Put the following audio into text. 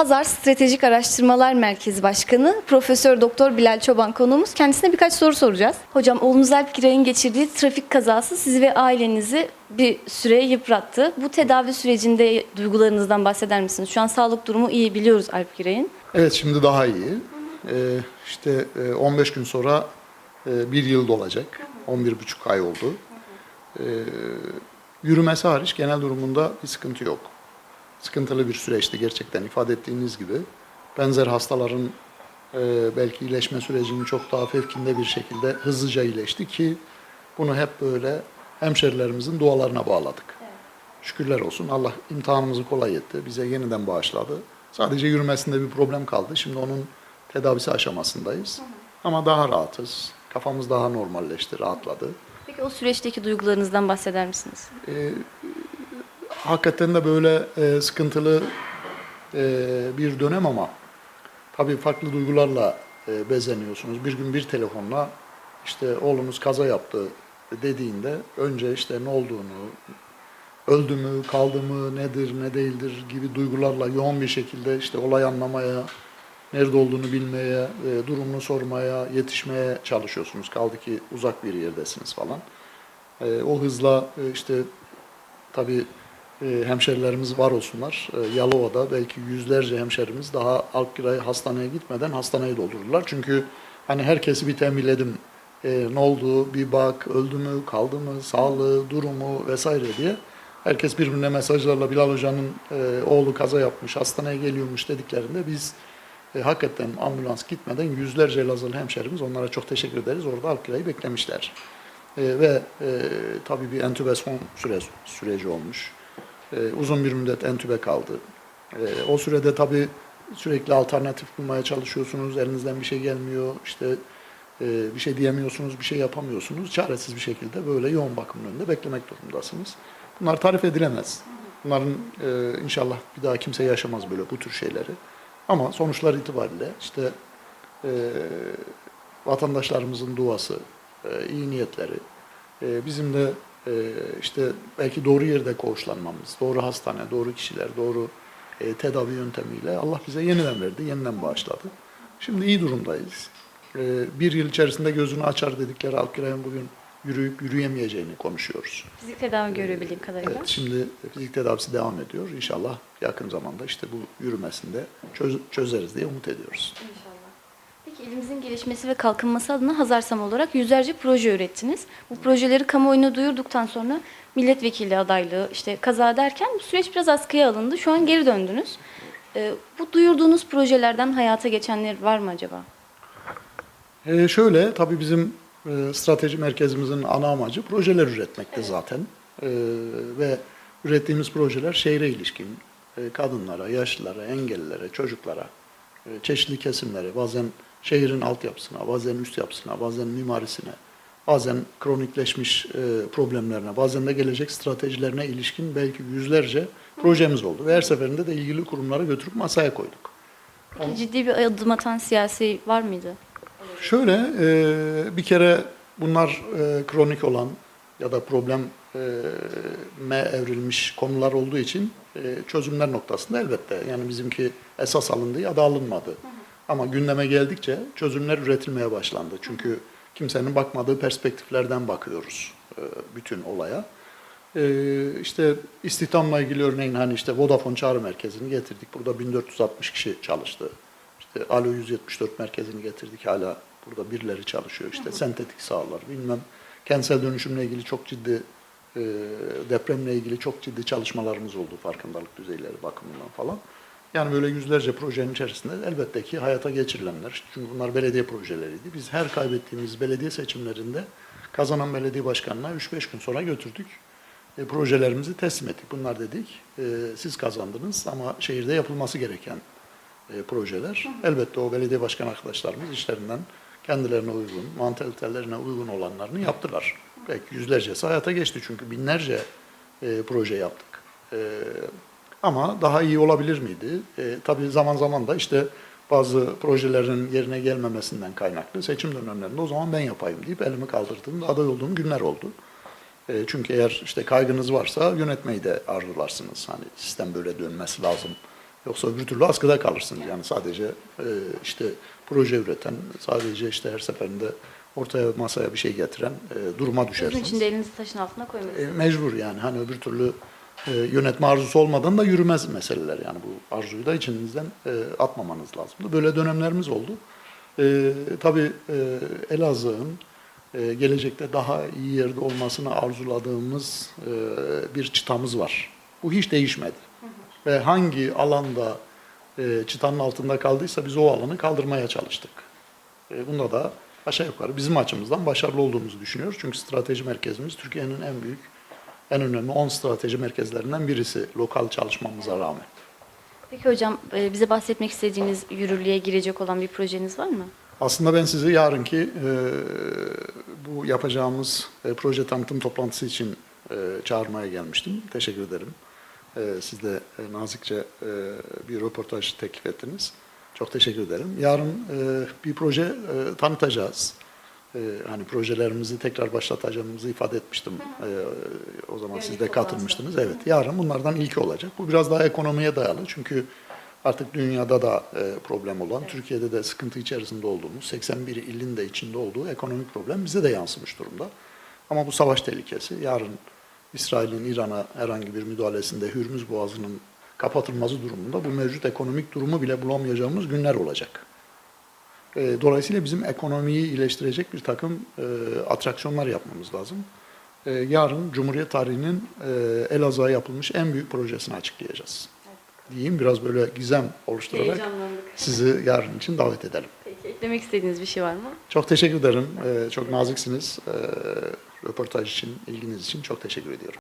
Hazar Stratejik Araştırmalar Merkezi Başkanı Profesör Doktor Bilal Çoban konuğumuz. Kendisine birkaç soru soracağız. Hocam oğlunuz Alp Giray'ın geçirdiği trafik kazası sizi ve ailenizi bir süre yıprattı. Bu tedavi sürecinde duygularınızdan bahseder misiniz? Şu an sağlık durumu iyi biliyoruz Alp Giray'ın. Evet şimdi daha iyi. Ee, işte e, 15 gün sonra e, bir yıl dolacak. 11,5 ay oldu. Ee, yürümesi hariç genel durumunda bir sıkıntı yok. Sıkıntılı bir süreçti gerçekten ifade ettiğiniz gibi. Benzer hastaların e, belki iyileşme sürecinin çok daha fevkinde bir şekilde hızlıca iyileşti ki bunu hep böyle hemşerilerimizin dualarına bağladık. Şükürler olsun Allah imtihanımızı kolay etti. Bize yeniden bağışladı. Sadece yürümesinde bir problem kaldı. Şimdi onun tedavisi aşamasındayız. Ama daha rahatız. Kafamız daha normalleşti, rahatladı. Peki o süreçteki duygularınızdan bahseder misiniz? Ee, hakikaten de böyle e, sıkıntılı e, bir dönem ama tabii farklı duygularla e, bezeniyorsunuz. Bir gün bir telefonla işte oğlumuz kaza yaptı dediğinde önce işte ne olduğunu, öldü mü, kaldı mı, nedir, ne değildir gibi duygularla yoğun bir şekilde işte olay anlamaya, nerede olduğunu bilmeye, e, durumunu sormaya, yetişmeye çalışıyorsunuz. Kaldı ki uzak bir yerdesiniz falan. E, o hızla e, işte tabii hemşerilerimiz var olsunlar. E, Yalova'da belki yüzlerce hemşerimiz daha Alkgiray hastaneye gitmeden hastaneyi doldururlar. Çünkü hani herkesi bir tembihledim. E, ne oldu, bir bak, öldü mü, kaldı mı, sağlığı, durumu vesaire diye. Herkes birbirine mesajlarla Bilal Hoca'nın e, oğlu kaza yapmış, hastaneye geliyormuş dediklerinde biz e, hakikaten ambulans gitmeden yüzlerce Elazığlı hemşerimiz onlara çok teşekkür ederiz. Orada Alkgiray'ı beklemişler. E, ve e, tabii bir entübasyon süreci, süreci olmuş. E, uzun bir müddet entübe kaldı. E, o sürede tabii sürekli alternatif bulmaya çalışıyorsunuz. Elinizden bir şey gelmiyor. İşte e, bir şey diyemiyorsunuz, bir şey yapamıyorsunuz. Çaresiz bir şekilde böyle yoğun bakımın önünde beklemek durumundasınız. Bunlar tarif edilemez. Bunların e, inşallah bir daha kimse yaşamaz böyle bu tür şeyleri. Ama sonuçlar itibariyle işte e, vatandaşlarımızın duası, e, iyi niyetleri, e, bizim de e, işte belki doğru yerde koğuşlanmamız, doğru hastane, doğru kişiler, doğru e, tedavi yöntemiyle Allah bize yeniden verdi, yeniden bağışladı. Şimdi iyi durumdayız. E, bir yıl içerisinde gözünü açar dedikleri Alkiray'ın bugün yürüyüp yürüyemeyeceğini konuşuyoruz. Fizik tedavi görüyor bildiğim kadarıyla. Evet, şimdi fizik tedavisi devam ediyor. İnşallah yakın zamanda işte bu yürümesinde çöz- çözeriz diye umut ediyoruz. İnşallah. Peki ilimizin gelişmesi ve kalkınması adına Hazarsam olarak yüzlerce proje ürettiniz. Bu projeleri kamuoyuna duyurduktan sonra milletvekili adaylığı, işte kaza derken bu süreç biraz askıya alındı. Şu an geri döndünüz. Ee, bu duyurduğunuz projelerden hayata geçenler var mı acaba? Ee, şöyle, tabii bizim e, strateji merkezimizin ana amacı projeler üretmekte zaten. Ee, ve ürettiğimiz projeler şehre ilişkin, e, kadınlara, yaşlılara, engellilere, çocuklara, e, çeşitli kesimlere, bazen şehrin altyapısına, bazen üst yapısına, bazen mimarisine, bazen kronikleşmiş e, problemlerine, bazen de gelecek stratejilerine ilişkin belki yüzlerce projemiz oldu. Ve her seferinde de ilgili kurumlara götürüp masaya koyduk. Peki ciddi bir adım atan siyasi var mıydı? Şöyle e, bir kere bunlar e, kronik olan ya da problem e, me evrilmiş konular olduğu için çözümler noktasında elbette yani bizimki esas alındığı ya da alınmadı. Ama gündeme geldikçe çözümler üretilmeye başlandı. Çünkü kimsenin bakmadığı perspektiflerden bakıyoruz e, bütün olaya. E, işte istihdamla ilgili örneğin hani işte Vodafone çağrı merkezini getirdik. Burada 1460 kişi çalıştı. İşte Alo 174 merkezini getirdik hala burada birileri çalışıyor. İşte sentetik sahalar bilmem kentsel dönüşümle ilgili çok ciddi e, depremle ilgili çok ciddi çalışmalarımız oldu farkındalık düzeyleri bakımından falan. Yani böyle yüzlerce projenin içerisinde elbette ki hayata geçirilenler. Çünkü bunlar belediye projeleriydi. Biz her kaybettiğimiz belediye seçimlerinde kazanan belediye başkanına 3-5 gün sonra götürdük. E, projelerimizi teslim ettik. Bunlar dedik, e, siz kazandınız ama şehirde yapılması gereken e, projeler. Elbette o belediye başkan arkadaşlarımız işlerinden kendilerine uygun, mantalitelerine uygun olanlarını yaptılar. Belki yüzlercesi hayata geçti çünkü binlerce e, proje yaptık. E, ama daha iyi olabilir miydi? E, tabii zaman zaman da işte bazı projelerin yerine gelmemesinden kaynaklı seçim dönemlerinde o zaman ben yapayım deyip elimi kaldırdığım, aday olduğum günler oldu. E, çünkü eğer işte kaygınız varsa yönetmeyi de arzularsınız. Hani sistem böyle dönmesi lazım Yoksa öbür türlü askıda kalırsınız. Yani sadece e, işte proje üreten, sadece işte her seferinde ortaya masaya bir şey getiren e, duruma Bunun düşersiniz. için de elinizi taşın altına koymalısınız. E, mecbur yani hani öbür türlü e, yönetme arzusu olmadan da yürümez meseleler yani bu arzuyu da içinizden e, atmamanız lazımdı. Böyle dönemlerimiz oldu. E, tabii e, Elazığ'ın gelecekte daha iyi yerde olmasını arzuladığımız bir çıtamız var. Bu hiç değişmedi. Ve hangi alanda e, çıtanın altında kaldıysa biz o alanı kaldırmaya çalıştık. Bunda da aşağı yukarı bizim açımızdan başarılı olduğumuzu düşünüyoruz. Çünkü strateji merkezimiz Türkiye'nin en büyük, en önemli 10 strateji merkezlerinden birisi lokal çalışmamıza rağmen. Peki hocam e, bize bahsetmek istediğiniz yürürlüğe girecek olan bir projeniz var mı? Aslında ben sizi yarınki e, bu yapacağımız e, proje tanıtım toplantısı için e, çağırmaya gelmiştim. Teşekkür ederim. E, siz de e, nazikçe e, bir röportaj teklif ettiniz. Çok teşekkür ederim. Yarın e, bir proje e, tanıtacağız. E, hani projelerimizi tekrar başlatacağımızı ifade etmiştim. E, o zaman siz de katılmıştınız. Evet. Yarın bunlardan ilki olacak. Bu biraz daha ekonomiye dayalı. Çünkü artık dünyada da e, problem olan, Türkiye'de de sıkıntı içerisinde olduğumuz, 81 ilin de içinde olduğu ekonomik problem bize de yansımış durumda. Ama bu savaş tehlikesi. Yarın İsrail'in İran'a herhangi bir müdahalesinde Hürmüz Boğazı'nın kapatılması durumunda bu mevcut ekonomik durumu bile bulamayacağımız günler olacak. E, Dolayısıyla bizim ekonomiyi iyileştirecek bir takım e, atraksiyonlar yapmamız lazım. E, Yarın Cumhuriyet tarihinin e, Elazığ'a yapılmış en büyük projesini açıklayacağız. Diyeyim biraz böyle gizem oluşturarak sizi yarın için davet edelim. Peki eklemek istediğiniz bir şey var mı? Çok teşekkür ederim. E, Çok naziksiniz. E, Röportaj için, ilginiz için çok teşekkür ediyorum.